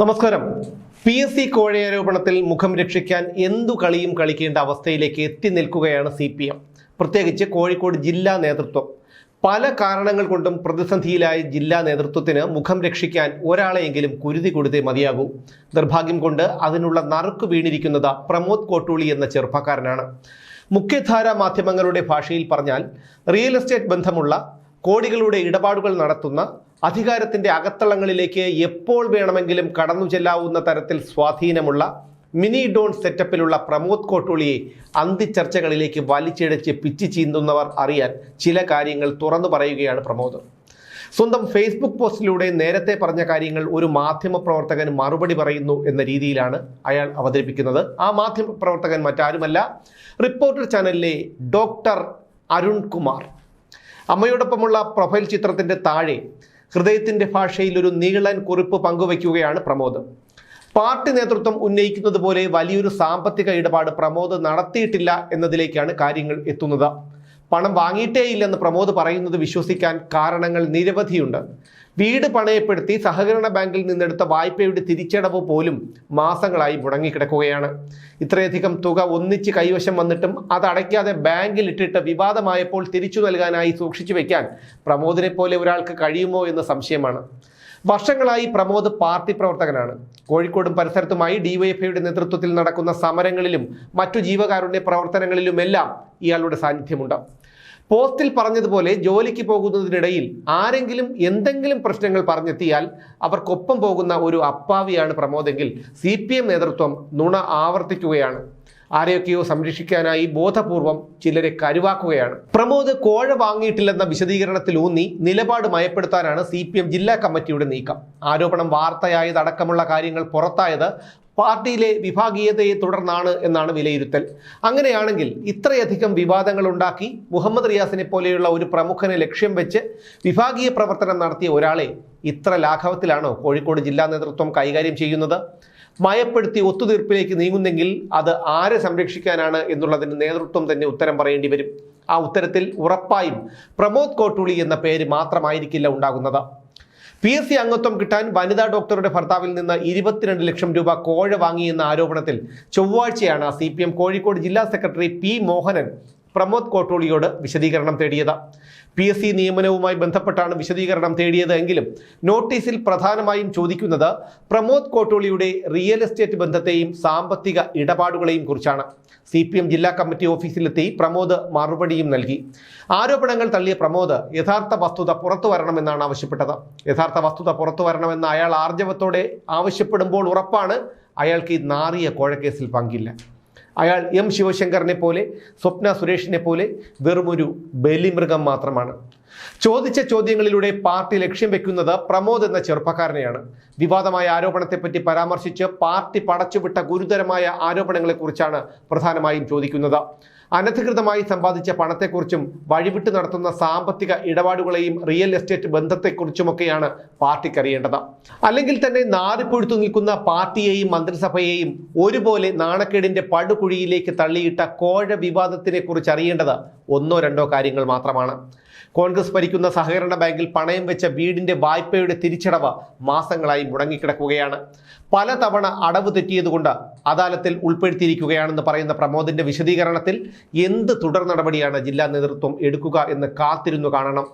നമസ്കാരം. P S C കോഴയാരോപണത്തിൽ മുഖം രക്ഷിക്കാൻ എന്തു കളിയും കളിക്കേണ്ട അവസ്ഥയിലേക്ക് എത്തി നിൽക്കുകയാണ് സി പി എം. പ്രത്യേകിച്ച് കോഴിക്കോട് ജില്ലാ നേതൃത്വം. പല കാരണങ്ങൾ കൊണ്ടും പ്രതിസന്ധിയിലായ ജില്ലാ നേതൃത്വത്തിന് മുഖം രക്ഷിക്കാൻ ഒരാളെയെങ്കിലും കുരുതി കൊടുത്തേ മതിയാകൂ. നിർഭാഗ്യം കൊണ്ട് അതിനുള്ള നറുക്ക് വീണിരിക്കുന്നത് പ്രമോദ് കോട്ടൂളി എന്ന ചെറുപ്പക്കാരനാണ്. മുഖ്യധാരാ മാധ്യമങ്ങളുടെ ഭാഷയിൽ പറഞ്ഞാൽ റിയൽ എസ്റ്റേറ്റ് ബന്ധമുള്ള കോടികളുടെ ഇടപാടുകൾ നടത്തുന്ന അധികാരത്തിന്റെ അകത്തളങ്ങളിലേക്ക് എപ്പോൾ വേണമെങ്കിലും കടന്നു ചെല്ലാവുന്ന തരത്തിൽ സ്വാധീനമുള്ള മിനി ഡോൺ സെറ്റപ്പിലുള്ള പ്രമോദ് കോട്ടൂളിയെ അന്തിച്ചർച്ചകളിലേക്ക് വലിച്ചിഴച്ച് പിച്ചി ചീന്തുന്നവർ അറിയാൻ ചില കാര്യങ്ങൾ തുറന്നു പറയുകയാണ് പ്രമോദ്. സ്വന്തം ഫേസ്ബുക്ക് പോസ്റ്റിലൂടെ നേരത്തെ പറഞ്ഞ കാര്യങ്ങൾ ഒരു മാധ്യമപ്രവർത്തകൻ മറുപടി പറയുന്നു എന്ന രീതിയിലാണ് അയാൾ അവതരിപ്പിക്കുന്നത്. ആ മാധ്യമപ്രവർത്തകൻ മറ്റാരുമല്ല. റിപ്പോർട്ടർ ചാനലിലെ ഡോക്ടർ അരുൺ കുമാർ അമ്മയോടൊപ്പമുള്ള പ്രൊഫൈൽ ചിത്രത്തിന്റെ താഴെ ഹൃദയത്തിന്റെ ഭാഷയിൽ ഒരു നീളൻ കുറിപ്പ് പങ്കുവയ്ക്കുകയാണ് പ്രമോദ്. പാർട്ടി നേതൃത്വം ഉന്നയിക്കുന്നത് പോലെ വലിയൊരു സാമ്പത്തിക ഇടപാട് പ്രമോദ് നടത്തിയിട്ടില്ല എന്നതിലേക്കാണ് കാര്യങ്ങൾ എത്തുന്നത്. പണം വാങ്ങിയിട്ടേയില്ലെന്ന് പ്രമോദ് പറയുന്നത് വിശ്വസിക്കാൻ കാരണങ്ങൾ നിരവധിയുണ്ട്. വീട് പണയപ്പെടുത്തി സഹകരണ ബാങ്കിൽ നിന്നെടുത്ത വായ്പയുടെ തിരിച്ചടവ് പോലും മാസങ്ങളായി മുടങ്ങിക്കിടക്കുകയാണ്. ഇത്രയധികം തുക ഒന്നിച്ച് കൈവശം വന്നിട്ടും അതടയ്ക്കാതെ ബാങ്കിൽ ഇട്ടിട്ട് വിവാദമായപ്പോൾ തിരിച്ചു നൽകാനായി സൂക്ഷിച്ചു വയ്ക്കാൻ പ്രമോദിനെ പോലെ ഒരാൾക്ക് കഴിയുമോ എന്ന സംശയമാണ്. വർഷങ്ങളായി പ്രമോദ് പാർട്ടി പ്രവർത്തകനാണ്. കോഴിക്കോടും പരിസരത്തുമായി ഡിവൈഎഫ്ഐയുടെ നേതൃത്വത്തിൽ നടക്കുന്ന സമരങ്ങളിലും മറ്റു ജീവകാരുണ്യ പ്രവർത്തനങ്ങളിലുമെല്ലാം ഇയാളുടെ സാന്നിധ്യമുണ്ട്. പോസ്റ്റിൽ പറഞ്ഞതുപോലെ ജോലിക്ക് പോകുന്നതിനിടയിൽ ആരെങ്കിലും എന്തെങ്കിലും പ്രശ്നങ്ങൾ പറഞ്ഞെത്തിയാൽ അവർക്കൊപ്പം പോകുന്ന ഒരു അപ്പാവിയാണ് പ്രമോദെങ്കിൽ സി നേതൃത്വം നുണ ആവർത്തിക്കുകയാണ്. ആരെയൊക്കെയോ സംരക്ഷിക്കാനായി ബോധപൂർവം ചിലരെ കരുവാക്കുകയാണ്. പ്രമോദ് കോഴ വാങ്ങിയിട്ടില്ലെന്ന വിശദീകരണത്തിൽ ഊന്നി നിലപാട് മയപ്പെടുത്താനാണ് സി ജില്ലാ കമ്മിറ്റിയുടെ നീക്കം. ആരോപണം വാർത്തയായതടക്കമുള്ള കാര്യങ്ങൾ പുറത്തായത് പാർട്ടിയിലെ വിഭാഗീയതയെ തുടർന്നാണ് എന്നാണ് വിലയിരുത്തൽ. അങ്ങനെയാണെങ്കിൽ ഇത്രയധികം വിവാദങ്ങൾ ഉണ്ടാക്കി മുഹമ്മദ് റിയാസിനെ പോലെയുള്ള ഒരു പ്രമുഖനെ ലക്ഷ്യം വെച്ച് വിഭാഗീയ പ്രവർത്തനം നടത്തിയ ഒരാളെ ഇത്ര ലാഘവത്തിലാണോ കോഴിക്കോട് ജില്ലാ നേതൃത്വം കൈകാര്യം ചെയ്യുന്നത്? മയപ്പെടുത്തി ഒത്തുതീർപ്പിലേക്ക് നീങ്ങുന്നെങ്കിൽ അത് ആരെ സംരക്ഷിക്കാനാണ് എന്നുള്ളതിന് നേതൃത്വം തന്നെ ഉത്തരം പറയേണ്ടി വരും. ആ ഉത്തരത്തിൽ ഉറപ്പായും പ്രമോദ് കോട്ടൂളി എന്ന പേര് മാത്രമായിരിക്കില്ല ഉണ്ടാകുന്നത്. പി എസ് സി അംഗത്വം കിട്ടാൻ വനിതാ ഡോക്ടറുടെ ഭർത്താവിൽ നിന്ന് ഇരുപത്തിരണ്ട് ലക്ഷം രൂപ കോഴ വാങ്ങിയെന്ന ആരോപണത്തിൽ ചൊവ്വാഴ്ചയാണ് സി പി എം കോഴിക്കോട് ജില്ലാ സെക്രട്ടറി പി മോഹനൻ പ്രമോദ് കോട്ടോളിയോട് വിശദീകരണം തേടിയത്. പി എസ് സി നിയമനവുമായി ബന്ധപ്പെട്ടാണ് വിശദീകരണം തേടിയത് എങ്കിലും നോട്ടീസിൽ പ്രധാനമായും ചോദിക്കുന്നത് പ്രമോദ് കോട്ടോളിയുടെ റിയൽ എസ്റ്റേറ്റ് ബന്ധത്തെയും സാമ്പത്തിക ഇടപാടുകളെയും കുറിച്ചാണ്. സി പി എം ജില്ലാ കമ്മിറ്റി ഓഫീസിലെത്തി പ്രമോദ് മറുപടിയും നൽകി. ആരോപണങ്ങൾ തള്ളിയ പ്രമോദ് യഥാർത്ഥ വസ്തുത പുറത്തു വരണമെന്നാണ് ആവശ്യപ്പെട്ടത്. യഥാർത്ഥ വസ്തുത പുറത്തു വരണമെന്ന് അയാൾ ആർജവത്തോടെ ആവശ്യപ്പെടുമ്പോൾ ഉറപ്പാണ്. അയാൾക്ക് ഈ നാറിയ കോഴക്കേസിൽ പങ്കില്ല. അയാൾ എം ശിവശങ്കറിനെ പോലെ സ്വപ്ന സുരേഷിനെ പോലെ വെറുമൊരു ബലിമൃഗം മാത്രമാണ്. ചോദിച്ച ചോദ്യങ്ങളിലൂടെ പാർട്ടി ലക്ഷ്യം വെക്കുന്നത് പ്രമോദ് എന്ന ചെറുപ്പക്കാരനെയാണ്. വിവാദമായ ആരോപണത്തെപ്പറ്റി പരാമർശിച്ച് പാർട്ടി പടച്ചുവിട്ട ഗുരുതരമായ ആരോപണങ്ങളെക്കുറിച്ചാണ് പ്രധാനമായും ചോദിക്കുന്നത്. അനധികൃതമായി സമ്പാദിച്ച പണത്തെക്കുറിച്ചും വഴിവിട്ട് നടത്തുന്ന സാമ്പത്തിക ഇടപാടുകളെയും റിയൽ എസ്റ്റേറ്റ് ബന്ധത്തെക്കുറിച്ചുമൊക്കെയാണ് പാർട്ടിക്കറിയേണ്ടത്. അല്ലെങ്കിൽ തന്നെ നാറിപ്പൊഴുത്തു നിൽക്കുന്ന പാർട്ടിയെയും മന്ത്രിസഭയെയും ഒരുപോലെ നാണക്കേടിന്റെ പടുകുഴിയിലേക്ക് തള്ളിയിട്ട കോഴ വിവാദത്തിനെ കുറിച്ച് അറിയേണ്ടത് ഒന്നോ രണ്ടോ കാര്യങ്ങൾ മാത്രമാണ്. കോൺഗ്രസ് ഭരിക്കുന്ന സഹകരണ ബാങ്കിൽ പണയം വെച്ച വീടിന്റെ വായ്പയുടെ തിരിച്ചടവ് മാസങ്ങളായി മുടങ്ങിക്കിടക്കുകയാണ്. പലതവണ അടവ് തെറ്റിയതുകൊണ്ട് അദാലത്തിൽ ഉൾപ്പെടുത്തിയിരിക്കുകയാണെന്ന് പറയുന്ന പ്രമോദിന്റെ വിശദീകരണത്തിൽ എന്ത് തുടർ നടപടിയാണ് ജില്ലാ നേതൃത്വം എടുക്കുക എന്ന് കാത്തിരുന്നു കാണണം.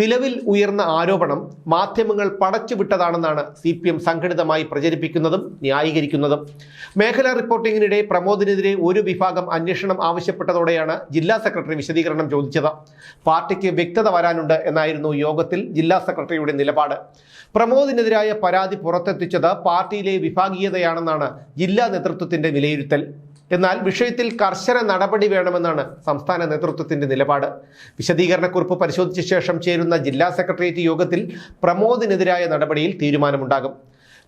നിലവിൽ ഉയർന്ന ആരോപണം മാധ്യമങ്ങൾ പടച്ചുവിട്ടതാണെന്നാണ് സി പി എം സംഘടിതമായി പ്രചരിപ്പിക്കുന്നതും ന്യായീകരിക്കുന്നതും. മേഖലാ റിപ്പോർട്ടിങ്ങിനിടെ പ്രമോദിനെതിരെ ഒരു വിഭാഗം അന്വേഷണം ആവശ്യപ്പെട്ടതോടെയാണ് ജില്ലാ സെക്രട്ടറി വിശദീകരണം ചോദിച്ചത്. പാർട്ടിക്ക് വ്യക്തത വരാനുണ്ട് എന്നായിരുന്നു യോഗത്തിൽ ജില്ലാ സെക്രട്ടറിയുടെ നിലപാട്. പ്രമോദിനെതിരായ പരാതി പുറത്തെത്തിച്ചത് പാർട്ടിയിലെ വിഭാഗീയതയാണെന്നാണ് ജില്ലാ നേതൃത്വത്തിന്റെ വിലയിരുത്തൽ. എന്നാൽ വിഷയത്തിൽ കർശന നടപടി വേണമെന്നാണ് സംസ്ഥാന നേതൃത്വത്തിന്റെ നിലപാട്. വിശദീകരണക്കുറിപ്പ് പരിശോധിച്ച ശേഷം ചേരുന്ന ജില്ലാ സെക്രട്ടേറിയറ്റ് യോഗത്തിൽ പ്രമോദിനെതിരായ നടപടിയിൽ തീരുമാനമുണ്ടാകും.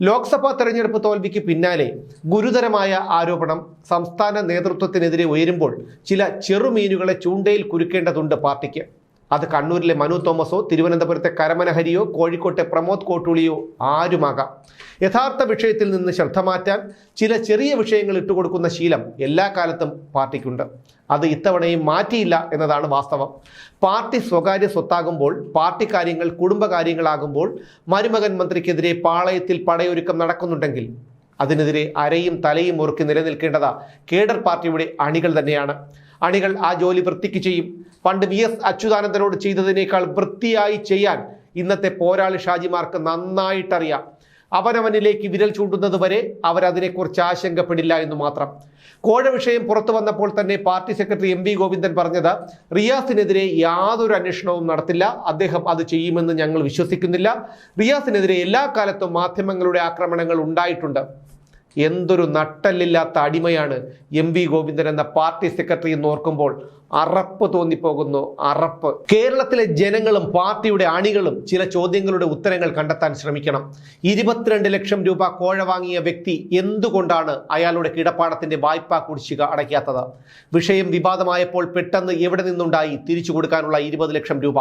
ലോക്സഭാ തെരഞ്ഞെടുപ്പ് തോൽവിക്ക് പിന്നാലെ ഗുരുതരമായ ആരോപണം സംസ്ഥാന നേതൃത്വത്തിനെതിരെ ഉയരുമ്പോൾ ചില ചെറുമീനുകളെ ചൂണ്ടയിൽ കുരുക്കേണ്ടതുണ്ട് പാർട്ടിക്ക്. അത് കണ്ണൂരിലെ മനു തോമസോ തിരുവനന്തപുരത്തെ കരമനഹരിയോ കോഴിക്കോട്ടെ പ്രമോദ് കോട്ടൂളിയോ ആരുമാകാം? യഥാർത്ഥ വിഷയത്തിൽ നിന്ന് ശ്രദ്ധ മാറ്റാൻ ചില ചെറിയ വിഷയങ്ങൾ ഇട്ടുകൊടുക്കുന്ന ശീലം എല്ലാ കാലത്തും പാർട്ടിക്കുണ്ട്. അത് ഇത്തവണയും മാറ്റിയില്ല എന്നതാണ് വാസ്തവം. പാർട്ടി സ്വകാര്യ സ്വത്താകുമ്പോൾ പാർട്ടി കാര്യങ്ങൾ കുടുംബകാര്യങ്ങളാകുമ്പോൾ മരുമകൻ മന്ത്രിക്കെതിരെ പാളയത്തിൽ പടയൊരുക്കം നടക്കുന്നുണ്ടെങ്കിൽ അതിനെതിരെ അരയും തലയും മുറുക്കി നിലനിൽക്കേണ്ടത് കേഡർ പാർട്ടിയുടെ അണികൾ തന്നെയാണ്. അണികൾ ആ ജോലി വൃത്തിക്ക് ചെയ്യും. പണ്ട് വി എസ് അച്യുതാനന്ദനോട് ചെയ്തതിനേക്കാൾ വൃത്തിയായി ചെയ്യാൻ ഇന്നത്തെ പോരാളി ഷാജിമാർക്ക് നന്നായിട്ടറിയാം. അവനവനിലേക്ക് വിരൽ ചൂണ്ടുന്നത് വരെ അവരതിനെക്കുറിച്ച് ആശങ്കപ്പെടില്ല എന്ന് മാത്രം. കോഴ വിഷയം പുറത്തു വന്നപ്പോൾ തന്നെ party secretary M V Govindan പറഞ്ഞത് റിയാസിനെതിരെ യാതൊരു അന്വേഷണവും നടത്തില്ല അദ്ദേഹം അത് ചെയ്യുമെന്ന് ഞങ്ങൾ വിശ്വസിക്കുന്നില്ല. റിയാസിനെതിരെ എല്ലാ കാലത്തും മാധ്യമങ്ങളുടെ ആക്രമണങ്ങൾ ഉണ്ടായിട്ടുണ്ട്. എന്തൊരു നട്ടല്ലില്ലാത്ത അടിമയാണ് എം വി ഗോവിന്ദൻ എന്ന പാർട്ടി സെക്രട്ടറി എന്ന് ഓർക്കുമ്പോൾ അറപ്പ് തോന്നിപ്പോകുന്നു അറപ്പ്. കേരളത്തിലെ ജനങ്ങളും പാർട്ടിയുടെ അണികളും ചില ചോദ്യങ്ങളുടെ ഉത്തരങ്ങൾ കണ്ടെത്താൻ ശ്രമിക്കണം. ഇരുപത്തിരണ്ട് ലക്ഷം രൂപ കോഴ വാങ്ങിയ വ്യക്തി എന്തുകൊണ്ടാണ് അയാളുടെ കിടപ്പാടത്തിന്റെ വായ്പാ കുടിശ്ശിക അടയ്ക്കാത്തത്? വിഷയം വിവാദമായപ്പോൾ പെട്ടെന്ന് എവിടെ നിന്നുണ്ടായി തിരിച്ചു കൊടുക്കാനുള്ള ഇരുപത് ലക്ഷം രൂപ?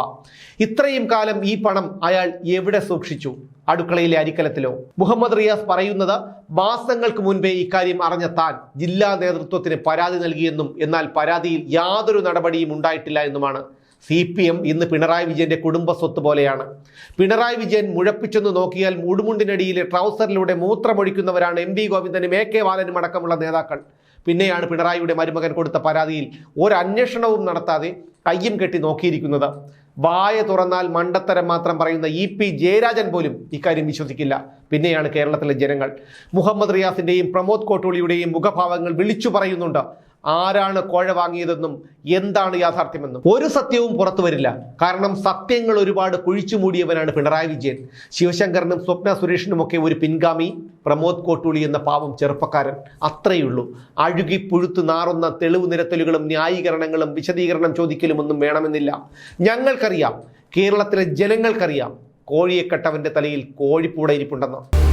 ഇത്രയും കാലം ഈ പണം അയാൾ എവിടെ സൂക്ഷിച്ചു? അടുക്കളയിലെ അരിക്കലത്തിലോ. മുഹമ്മദ് റിയാസ് പറയുന്നത് മാസങ്ങൾക്ക് മുൻപേ ഇക്കാര്യം അറിഞ്ഞ താൻ ജില്ലാ നേതൃത്വത്തിന് പരാതി നൽകിയെന്നും എന്നാൽ പരാതിയിൽ യാതൊരു നടപടിയും ഉണ്ടായിട്ടില്ല എന്നുമാണ്. സി പി എം ഇന്ന് പിണറായി വിജയന്റെ കുടുംബ സ്വത്ത് പോലെയാണ്. പിണറായി വിജയൻ മുഴപ്പിച്ചെന്ന് നോക്കിയാൽ മുടുമുണ്ടിനടിയിലെ ട്രൗസറിലൂടെ മൂത്രമൊഴിക്കുന്നവരാണ് എം വി ഗോവിന്ദനും എ കെ ബാലനും അടക്കമുള്ള നേതാക്കൾ. പിന്നെയാണ് പിണറായിയുടെ മരുമകൻ കൊടുത്ത പരാതിയിൽ ഒരന്വേഷണവും നടത്താതെ കയ്യും കെട്ടി നോക്കിയിരിക്കുന്നത്. വായ തുറന്നാൽ മണ്ടത്തരം മാത്രം പറയുന്ന ഇ പി ജയരാജൻ പോലും ഇക്കാര്യം വിശ്വസിക്കില്ല. പിന്നെയാണ് കേരളത്തിലെ ജനങ്ങൾ. മുഹമ്മദ് റിയാസിന്റെയും പ്രമോദ് കോട്ടൂളിയുടെയും മുഖഭാവങ്ങൾ വിളിച്ചു പറയുന്നുണ്ട്. ആരാണ് കോഴ വാങ്ങിയതെന്നും എന്താണ് യാഥാർത്ഥ്യമെന്നും. ഒരു സത്യവും പുറത്തു വരില്ല. കാരണം സത്യങ്ങൾ ഒരുപാട് കുഴിച്ചു മൂടിയവനാണ് പിണറായി വിജയൻ. ശിവശങ്കറിനും സ്വപ്ന സുരേഷിനുമൊക്കെ ഒരു പിൻഗാമി പ്രമോദ് കോട്ടൂളി എന്ന പാവം ചെറുപ്പക്കാരൻ. അത്രയുള്ളൂ അഴുകി പുഴുത്തു നാറുന്ന തെളിവ് നിരത്തലുകളും ന്യായീകരണങ്ങളും വിശദീകരണം ചോദിക്കലും ഒന്നും വേണമെന്നില്ല. ഞങ്ങൾക്കറിയാം. കേരളത്തിലെ ജനങ്ങൾക്കറിയാം. കോഴിയെ തലയിൽ കോഴിപ്പൂട ഇരിപ്പുണ്ടെന്ന്.